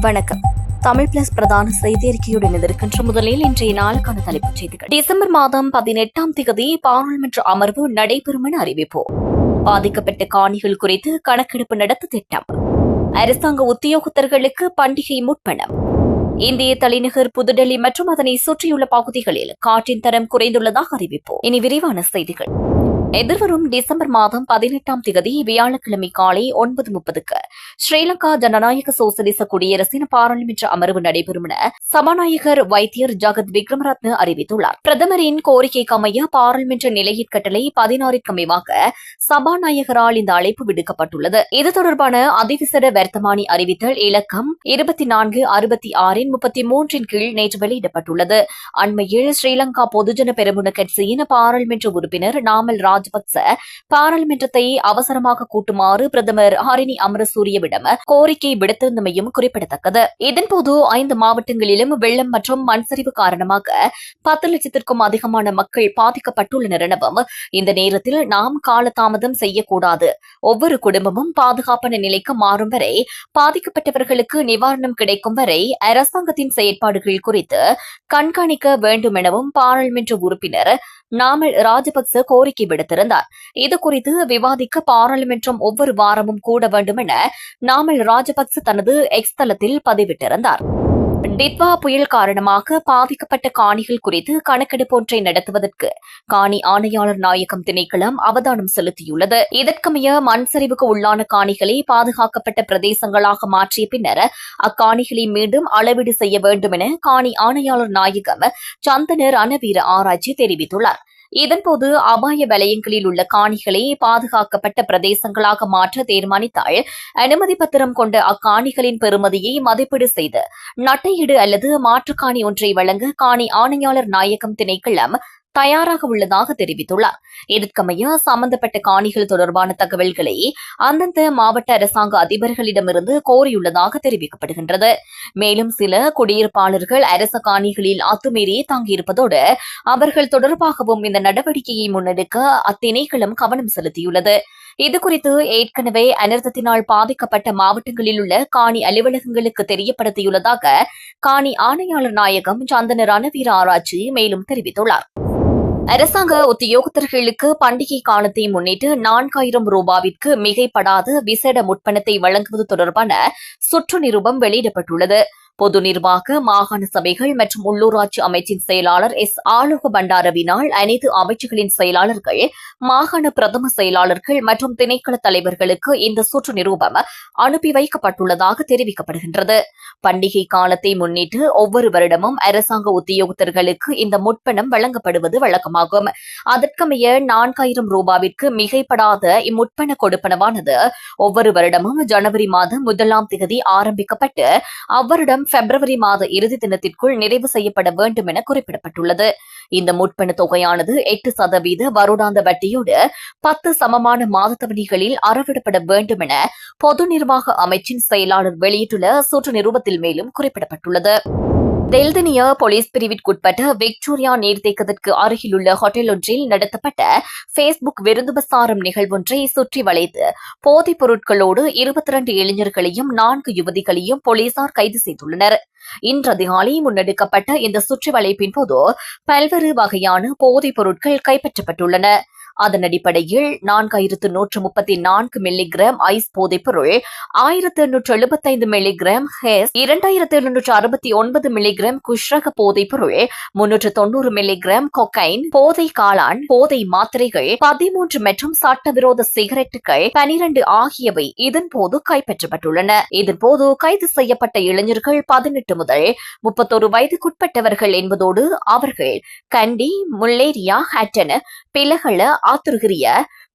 வணக்கம். தமிழ் பிளஸ் பிரதான செய்தி அறிக்கையுடன் எதிர்க்கின்ற முதலில் இன்றைய நாளுக்கான தலைப்புச் செய்திகள். டிசம்பர் மாதம் பதினெட்டாம் தேதி பாராளுமன்ற அமர்வு நடைபெறும் என அறிவிப்பு. பாதிக்கப்பட்ட காணிகள் குறித்து கணக்கெடுப்பு நடத்த திட்டம். அரசாங்க உத்தியோகத்தர்களுக்கு பண்டிகை முற்பணம். இந்திய தலைநகர் புதுடெல்லி மற்றும் அதனை சுற்றியுள்ள பகுதிகளில் காற்றின் தரம் குறைந்துள்ளதாக அறிவிப்பு. இனி விரிவான செய்திகள். எதிர்வரும் டிசம்பர் மாதம் பதினெட்டாம் தேதி வியாழக்கிழமை காலை ஒன்பது முப்பதுக்கு ஸ்ரீலங்கா ஜனநாயக சோசலிச குடியரசின் பாராளுமன்ற அமர்வு நடைபெறும் என சபாநாயகர் வைத்தியர் ஜகத் விக்ரமரத்ன அறிவித்துள்ளார். பிரதமரின் கோரிக்கைக்கு அமைய பாராளுமன்ற நிலையிற்கட்டளை பதினாறிற்கு அமைவாக சபாநாயகரால் இந்த அழைப்பு விடுக்கப்பட்டுள்ளது. இது தொடர்பான அதிவிசர வர்த்தமானி அறிவித்தல் இலக்கம் இருபத்தி நான்கு அறுபத்தி ஆறின் முப்பத்தி மூன்றின் கீழ் நேற்று வெளியிடப்பட்டுள்ளது. அண்மையில் ஸ்ரீலங்கா பொதுஜன பெரமுன கட்சியின் பாராளுமன்ற உறுப்பினர் நாமல் ராஜ் ராஜபக்ச பாராளுமன்றத்தை அவசரமாக கூட்டுமாறு பிரதமர் ஹரிணி அமரசூரியவிடம் கோரிக்கை விடுத்திருந்தமையும் குறிப்பிடத்தக்கது. இதன்போது ஐந்து மாவட்டங்களிலும் வெள்ளம் மற்றும் மண் சரிவு காரணமாக பத்து லட்சத்திற்கும் அதிகமான மக்கள் பாதிக்கப்பட்டுள்ளனர் எனவும் இந்த நேரத்தில் நாம் காலதாமதம் செய்யக்கூடாது. ஒவ்வொரு குடும்பமும் பாதுகாப்பான நிலைக்கு மாறும் வரை பாதிக்கப்பட்டவர்களுக்கு நிவாரணம் கிடைக்கும் வரை அரசாங்கத்தின் செயற்பாடுகள் குறித்து கண்காணிக்க வேண்டும் எனவும் பாராளுமன்ற உறுப்பினர் நாமல் ராஜபக்ச கோரிக்கை விடுத்திருந்தார். இதுகுறித்து விவாதிக்க பாராளுமன்றம் ஒவ்வொரு வாரமும் கூட வேண்டும் என நாமல் ராஜபக்ச தனது எக்ஸ் தளத்தில் பதிவிட்டிருந்தார். டிட்வா புயல் காரணமாக பாதிக்கப்பட்ட காணிகள் குறித்து கணக்கெடுப்பு ஒன்றை நடத்துவதற்கு காணி ஆணையாளர் நாயகம் திணைக்களம் அவதானம் செலுத்தியுள்ளது. இதற்கமைய மண் சரிவுக்கு உள்ளான காணிகளை பாதுகாக்கப்பட்ட பிரதேசங்களாக மாற்றிய பின்னர் அக்காணிகளை மீண்டும் அளவீடு செய்ய வேண்டும் என காணி ஆணையாளர் நாயகம் சந்தனர் ரணவீர ஆராய்ச்சி தெரிவித்துள்ளார். இதன்போது அபாய வலயங்களில் உள்ள காணிகளை பாதுகாக்கப்பட்ட பிரதேசங்களாக மாற்ற தீர்மானித்தால் அனுமதி பத்திரம் கொண்ட அக்காணிகளின் பெறுமதியை மதிப்பீடு செய்து நட்டையீடு அல்லது மாற்றுக்காணி ஒன்றை வழங்க காணி ஆணையாளர் நாயகம் திணைக்களம் தயாராக உள்ளதாக தெரிவித்துள்ளார். இதற்கமைய சம்பந்தப்பட்ட காணிகள் தொடர்பான தகவல்களை அந்தந்த மாவட்ட அரசாங்க அதிபர்களிடமிருந்து கோரியுள்ளதாக தெரிவிக்கப்படுகின்றது. மேலும் சில குடியிருப்பாளர்கள் அரச காணிகளில் அத்துமீறி தங்கியிருப்பதோடு அவர்கள் தொடர்பாகவும் இந்த நடவடிக்கையை முன்னெடுக்க அத்திணைக்களம் கவனம் செலுத்தியுள்ளது. இதுகுறித்து ஏற்கனவே அனர்த்தத்தினால் பாதிக்கப்பட்ட மாவட்டங்களில் உள்ள காணி அலுவலகங்களுக்கு தெரியப்படுத்தியுள்ளதாக காணி ஆணையாளர் நாயகம் சந்தன ரணவீர ஆராய்ச்சி மேலும் தெரிவித்துள்ளார். அரசாங்க உத்தியோகத்தர்களுக்கு பண்டிகை காலத்தை முன்னிட்டு நான்காயிரம் ரூபாவிற்கு மிகைப்படாத விசேட முற்பணத்தை வழங்குவது தொடர்பான சுற்று நிருபம் வெளியிடப்பட்டுள்ளது. பொது நிர்வாக மாகாண சபைகள் மற்றும் உள்ளூராட்சி அமைச்சின் செயலாளர் எஸ். ஆலோக பண்டாரவினால் அனைத்து அமைச்சுகளின் செயலாளர்கள் மாகாண பிரதம செயலாளர்கள் மற்றும் திணைக்கள தலைவர்களுக்கு இந்த சுற்று நிரூபம் அனுப்பி வைக்கப்பட்டுள்ளதாக தெரிவிக்கப்படுகின்றது. பண்டிகை காலத்தை முன்னிட்டு ஒவ்வொரு வருடமும் அரசாங்க உத்தியோகத்தர்களுக்கு இந்த முற்பணம் வழங்கப்படுவது வழக்கமாகும். அதற்கமைய நான்காயிரம் ரூபாவிற்கு மிகைப்படாத இம்முற்பண கொடுப்பனவானது ஒவ்வொரு வருடமும் ஜனவரி மாதம் முதலாம் தேதி ஆரம்பிக்கப்பட்டு அவ்வருடம் பிப்ரவரி மாத இறுதி தினத்திற்குள் நிறைவு செய்யப்பட வேண்டும் என குறிப்பிடப்பட்டுள்ளது. இந்த முற்பண தொகையானது எட்டு சதவீத வருடாந்த வட்டியோடு பத்து சமமான மாதத்தவணிகளில் அறவிடப்பட வேண்டும் என பொது நிர்வாக அமைச்சின் செயலாளர் வெளியிட்டுள்ள சுற்று நிறுவத்தில் மேலும் குறிப்பிடப்பட்டுள்ளது. தெல்தனியா போலீஸ் பிரிவிற்குட்பட்ட விக்டோரியா நீர்த்தேக்கத்திற்கு அருகிலுள்ள ஹோட்டல் ஒன்றில் நடத்தப்பட்ட பேஸ்புக் விருந்துபசாரம் நிகழ்வொன்றை சுற்றி வளைத்து போதைப் பொருட்களோடு இருபத்தி இரண்டு இளைஞர்களையும் நான்கு யுவதிகளையும் போலீசார் கைது செய்துள்ளனர். இன்று அதிகாலை முன்னெடுக்கப்பட்ட இந்த சுற்றி வளைப்பின் போது பல்வேறு வகையான போதைப் பொருட்கள் கைப்பற்றப்பட்டுள்ளன. அதன் அடிப்படையில் நான்காயிரத்து நூற்று முப்பத்தி நான்கு மில்லிகிராம் ஐஸ் போதைப் பொருள் ஆயிரத்து எண்ணூற்று எழுபத்தைந்து மில்லிகிராம் ஹேஸ் இரண்டாயிரத்து எழுநூற்று அறுபத்தி ஒன்பது மில்லிகிராம் குஷ்ரக போதைப் பொருள் முன்னூற்று தொன்னூறு மில்லிகிராம் கொக்கைன் போதை காளான் போதை மாத்திரைகள் பதிமூன்று மற்றும் சட்டவிரோத சிகரெட்டுகள் பனிரண்டு ஆகியவை இதன்போது கைப்பற்றப்பட்டுள்ளன. இதன்போது கைது செய்யப்பட்ட இளைஞர்கள் பதினெட்டு முதல் முப்பத்தொரு வயதுக்குட்பட்டவர்கள் என்பதோடு அவர்கள் கண்டி முல்லேரியா ஹட்டன பிலகள ஆத்திருக்கிறிய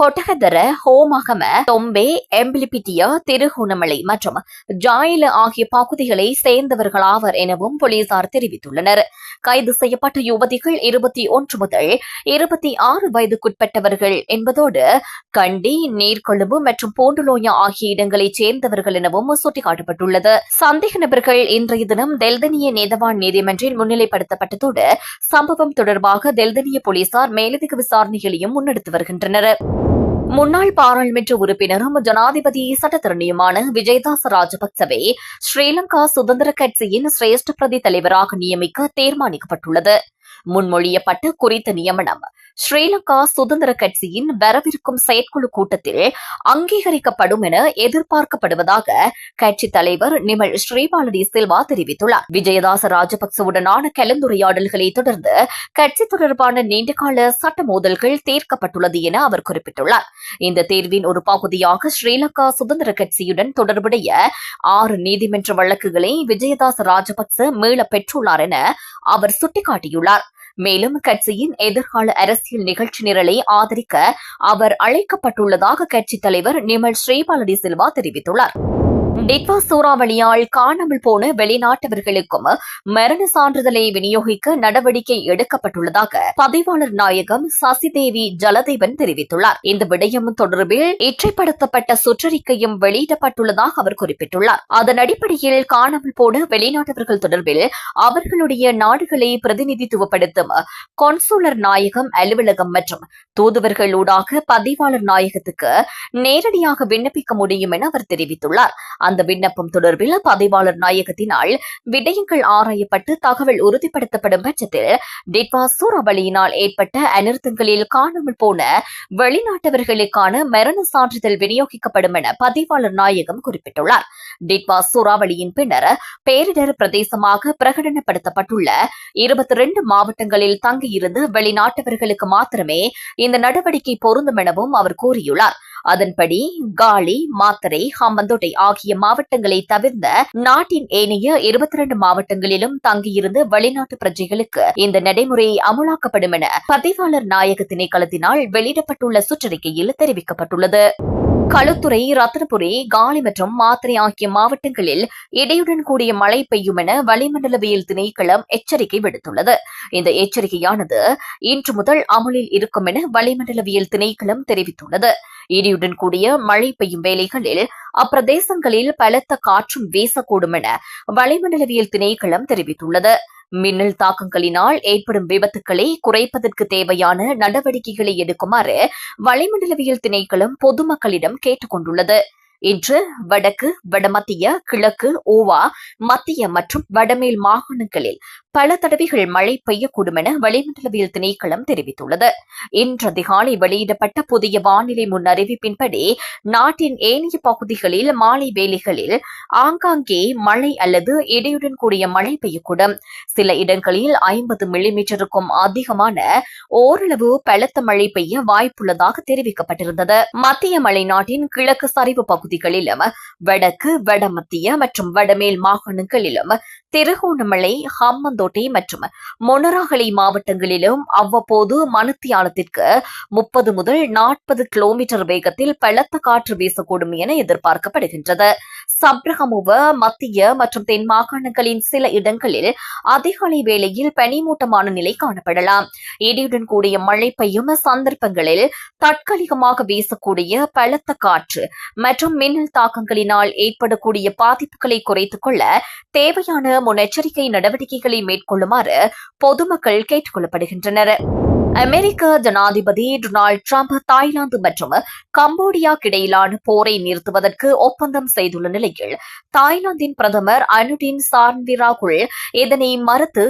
கொட்டகதர ஹோமகம தொம்பே எம்பிலிபிட்டிய திருகோணமலை மற்றும் ஜாயில ஆகிய பகுதிகளை சேர்ந்தவர்களாவர் எனவும் போலீசார் தெரிவித்துள்ளனர். கைது செய்யப்பட்ட யுவதிகள் இருபத்தி ஒன்று முதல் இருபத்தி ஆறு வயதுக்குட்பட்டவர்கள் என்பதோடு கண்டி நீர்கொழும்பு மற்றும் பூண்டுலோயா ஆகிய இடங்களைச் சேர்ந்தவர்கள் எனவும் சுட்டிக்காட்டப்பட்டுள்ளது. சந்தேக நபர்கள் இன்றைய தினம் தெல்தனிய நேதவான் நீதிமன்றில் முன்னிலைப்படுத்தப்பட்டதோடு சம்பவம் தொடர்பாக தெல்தனிய போலீசார் மேலதிக விசாரணைகளையும் முன்னெடுத்து வருகின்றனர். முன்னாள் பாராளுமன்ற உறுப்பினரும் ஜனாதிபதி சட்டத்திறனியுமான விஜயதாச ராஜபக்சவே ஸ்ரீலங்கா சுதந்திர கட்சியின் சிரேஷ்ட பிரதி தலைவராக நியமிக்க தீர்மானிக்கப்பட்டுள்ளது. முன்மொழியப்பட்ட குறித்த நியமனம் ஸ்ரீலங்கா சுதந்திர கட்சியின் வரவிருக்கும் செயற்குழு கூட்டத்தில் அங்கீகரிக்கப்படும் என எதிர்பார்க்கப்படுவதாக கட்சித் தலைவர் நிமல் ஸ்ரீபாலடி சில்வா தெரிவித்துள்ளார். விஜயதாச ராஜபக்சவுடனான கலந்துரையாடல்களை தொடர்ந்து கட்சி தொடர்பான நீண்டகால சட்ட மோதல்கள் தீர்க்கப்பட்டுள்ளது என அவர் குறிப்பிட்டுள்ளார். இந்த தேர்வின் ஒரு பகுதியாக ஸ்ரீலங்கா சுதந்திர கட்சியுடன் தொடர்புடைய ஆறு நீதிமன்ற வழக்குகளை விஜயதாச ராஜபக்ச மீள பெற்றுள்ளார் என அவர் சுட்டிக்காட்டியுள்ளார். மேலும் கட்சியின் எதிர்கால அரசியல் நிகழ்ச்சி நிரலை ஆதரிக்க அவர் அழைக்கப்பட்டுள்ளதாக கட்சித் தலைவர் நிமல் ஸ்ரீபாலடி சில்வா தெரிவித்துள்ளார். டிட்வா சூறாவளியால் காணாமல் போன வெளிநாட்டவர்களுக்கும் மரண சான்றிதழை விநியோகிக்க நடவடிக்கை எடுக்கப்பட்டுள்ளதாக பதிவாளர் நாயகம் சசிதேவி ஜலதேவன் தெரிவித்துள்ளார். இந்த விடயம் தொடர்பில் இற்றைப்படுத்தப்பட்ட சுற்றறிக்கையும் வெளியிடப்பட்டுள்ளதாக அவர் குறிப்பிட்டுள்ளார். அதன் அடிப்படையில் காணாமல் போன வெளிநாட்டவர்கள் தொடர்பில் அவர்களுடைய நாடுகளை பிரதிநிதித்துவப்படுத்தும் கொன்சுலர் நாயகம் அலுவலகம் மற்றும் தூதுவர்களூடாக பதிவாளர் நாயகத்துக்கு நேரடியாக விண்ணப்பிக்க முடியும் என அவர் தெரிவித்துள்ளார். அந்த விண்ணப்பம் தொடர்பில் பதிவாளர் நாயகத்தினால் விடயங்கள் ஆராயப்பட்டு தகவல் உறுதிப்படுத்தப்படும் பட்சத்தில் டிட்வா சூறாவளியினால் ஏற்பட்ட அனர்த்தங்களில் காணாமல் போன வெளிநாட்டவர்களுக்கான மரண சான்றிதழ் விநியோகிக்கப்படும் என பதிவாளர் நாயகம் குறிப்பிட்டுள்ளார். டிட்வா சூறாவளியின் பின்னர் பேரிடர் பிரதேசமாக பிரகடனப்படுத்தப்பட்டுள்ள இருபத்தி இரண்டு மாவட்டங்களில் தங்கியிருந்து வெளிநாட்டவர்களுக்கு மாத்திரமே இந்த நடவடிக்கை பொருந்தும் எனவும் அவர் கூறியுள்ளார். அதன்படி காலி மாத்தரை ஹம்பந்தோட்டை ஆகிய மாவட்டங்களை தவிர்ந்த நாட்டின் ஏனைய இருபத்தி இரண்டு மாவட்டங்களிலும் தங்கியிருந்து வெளிநாட்டு பிரஜைகளுக்கு இந்த நடைமுறை அமுலாக்கப்படும் என பதிவாளர் நாயக திணைக்களத்தினால் வெளியிடப்பட்டுள்ள சுற்றறிக்கையில் தெரிவிக்கப்பட்டுள்ளது. களுத்துறை ரத்னபுரி காலி மற்றும் மாத்திரை ஆகிய மாவட்டங்களில் இடையுடன் கூடிய மழை பெய்யும் என வளிமண்டலவியல் திணைக்களம் எச்சரிக்கை விடுத்துள்ளது. இந்த எச்சரிக்கையானது இன்று முதல் அமலில் இருக்கும் என வளிமண்டலவியல் திணைக்களம் தெரிவித்துள்ளது. இடியுடன் கூடிய மழை பெய்யும் வேளைகளில் அப்பிரதேசங்களில் பலத்த காற்றும் வீசக்கூடும் என வளிமண்டலவியல் திணைக்களம் தெரிவித்துள்ளது. மின்னல் தாக்கங்களினால் ஏற்படும் விபத்துக்களை குறைப்பதற்கு தேவையான நடவடிக்கைகளை எடுக்குமாறு வளிமண்டலவியல் திணைக்களம் பொதுமக்களிடம் கேட்டுக் கொண்டுள்ளது இன்று வடக்கு வடமத்திய கிழக்கு ஓவா மத்திய மற்றும் வடமேல் மாகாணங்களில் பல தடவைகள் மழை பெய்யக்கூடும் என வளிமண்டலவியல் திணைக்களம் தெரிவித்துள்ளது. இன்று அதிகாலை வெளியிடப்பட்ட புதிய வானிலை முன்னறிவிப்பின்படி நாட்டின் ஏனைய பகுதிகளில் மாலை வேலைகளில் ஆங்காங்கே மழை அல்லது இடியுடன் கூடிய மழை பெய்யக்கூடும். சில இடங்களில் ஐம்பது மில்லிமீட்டருக்கும் அதிகமான ஓரளவு பலத்த மழை பெய்ய வாய்ப்புள்ளதாக தெரிவிக்கப்பட்டிருந்தது. மத்திய மலைநாட்டின் கிழக்கு சரிவு பகுதிகளிலும் வடக்கு வடமத்திய மற்றும் வடமேல் மாகாணங்களிலும் திருகோணமலை ஹம்மந்தோட்டை மற்றும் மொனராகலை மாவட்டங்களிலும் அவ்வப்போது மணித்தியாலத்திற்கு முப்பது முதல் நாற்பது கிலோமீட்டர் வேகத்தில் பலத்த காற்று வீசக்கூடும் என எதிர்பார்க்கப்படுகின்றது. சப்ரகமுவ மத்திய மற்றும் தென் மாகாணங்களின் சில இடங்களில் அதிகாலை வேளையில் பனிமூட்டமான நிலை காணப்படலாம். இடியுடன் கூடிய மழை பெய்யும் சந்தர்ப்பங்களில் தற்காலிகமாக வீசக்கூடிய பலத்த காற்று மற்றும் மின்னல் தாக்கங்களினால் ஏற்படக்கூடிய பாதிப்புகளை குறைத்துக் கொள்ள தேவையான முன்னெச்சரிக்கை நடவடிக்கைகளை மேற்கொள்ளுமாறு பொதுமக்கள் கேட்டுக் கொள்ளப்படுகின்றனர் அமெரிக்க ஜனாதிபதி டொனால்டு டிரம்ப் தாய்லாந்து மற்றும் கம்போடியா இடையிலான போரை நிறுத்துவதற்கு ஒப்பந்தம் செய்துள்ள நிலையில் தாய்லாந்தின் பிரதமர் அனுடின் சார்ன்விராகுல் இதனை மறுத்து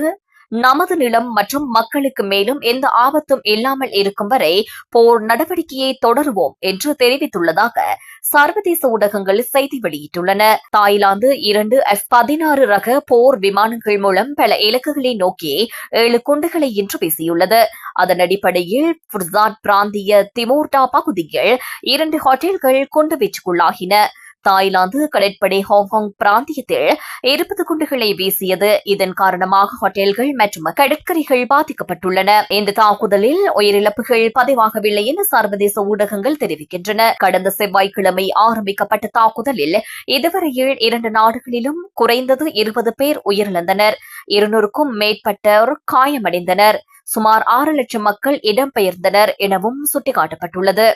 நமது நிலம் மற்றும் மக்களுக்கு மேலும் எந்த ஆபத்தும் இல்லாமல் இருக்கும் வரை போர் நடவடிக்கையை தொடருவோம் என்று தெரிவித்துள்ளதாக சர்வதேச ஊடகங்கள் செய்தி வெளியிட்டுள்ளன. தாய்லாந்து இரண்டு எஃப் பதினாறு ரக போர் விமானங்கள் மூலம் பல இலக்குகளை நோக்கி ஏழு குண்டுகளை இன்று வீசியுள்ளது. அதன் அடிப்படையில் புர்சாட் பிராந்திய திமோர்டா பகுதியில் இரண்டு ஹோட்டல்கள் குண்டுவீச்சுக்குள்ளாகின தாய்லாந்து கடற்படை ஹாங்காங் பிராந்தியத்தில் இருபது குண்டுகளை வீசியது. இதன் காரணமாக ஹோட்டல்கள் மற்றும் கடற்கரைகள் பாதிக்கப்பட்டுள்ளன. இந்த தாக்குதலில் உயிரிழப்புகள் பதிவாகவில்லை என சர்வதேச ஊடகங்கள் தெரிவிக்கின்றன. கடந்த செவ்வாய்க்கிழமை ஆரம்பிக்கப்பட்ட தாக்குதலில் இதுவரையில் இரண்டு நாடுகளிலும் குறைந்தது இருபது பேர் உயிரிழந்தனர். இருநூறுக்கும் மேற்பட்டோர் காயமடைந்தனர். சுமார் ஆறு லட்சம் மக்கள் இடம்பெயர்ந்தனர் எனவும் சுட்டிக்காட்டப்பட்டுள்ளது.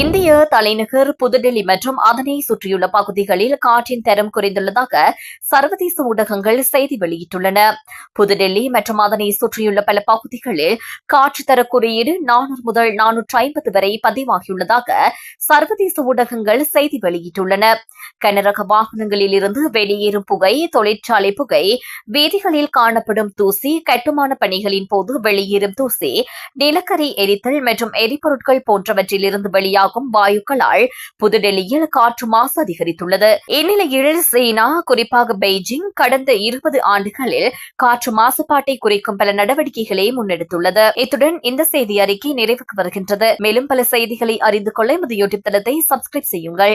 இந்திய தலைநகர் புதுடெல்லி மற்றும் அதனை சுற்றியுள்ள பகுதிகளில் காற்றின் தரம் குறைந்துள்ளதாக சர்வதேச ஊடகங்கள் செய்தி வெளியிட்டுள்ளன. புதுடெல்லி மற்றும் அதனை சுற்றியுள்ள பல பகுதிகளில் காற்று தர குறியீடு நானூறு முதல் நானூற்று ஐம்பது வரை பதிவாகியுள்ளதாக சர்வதேச ஊடகங்கள் செய்தி வெளியிட்டுள்ளன. கனரக வாகனங்களில் இருந்து வெளியேறும் புகை தொழிற்சாலை புகை வீதிகளில் காணப்படும் தூசி கட்டுமான பணிகளின் போது வெளியேறும் தூசி நிலக்கரி எரித்தல் மற்றும் எரிபொருட்கள் போன்றவற்றிலிருந்து வெளியாகும் வாயுக்களால் புதுடெல்லியில் காற்று மாசு அதிகரித்துள்ளது. இந்நிலையில் சீனா குறிப்பாக பெய்ஜிங் கடந்த இருபது ஆண்டுகளில் காற்று மாசுபாட்டை குறைக்கும் பல நடவடிக்கைகளை முன்னெடுத்துள்ளது. இத்துடன் இந்த செய்தி அறிக்கை நிறைவுக்கு வருகின்றது. மேலும் பல செய்திகளை அறிந்து கொள்ள எமது யூடியூப் தளத்தை சப்ஸ்கிரைப் செய்யுங்கள்.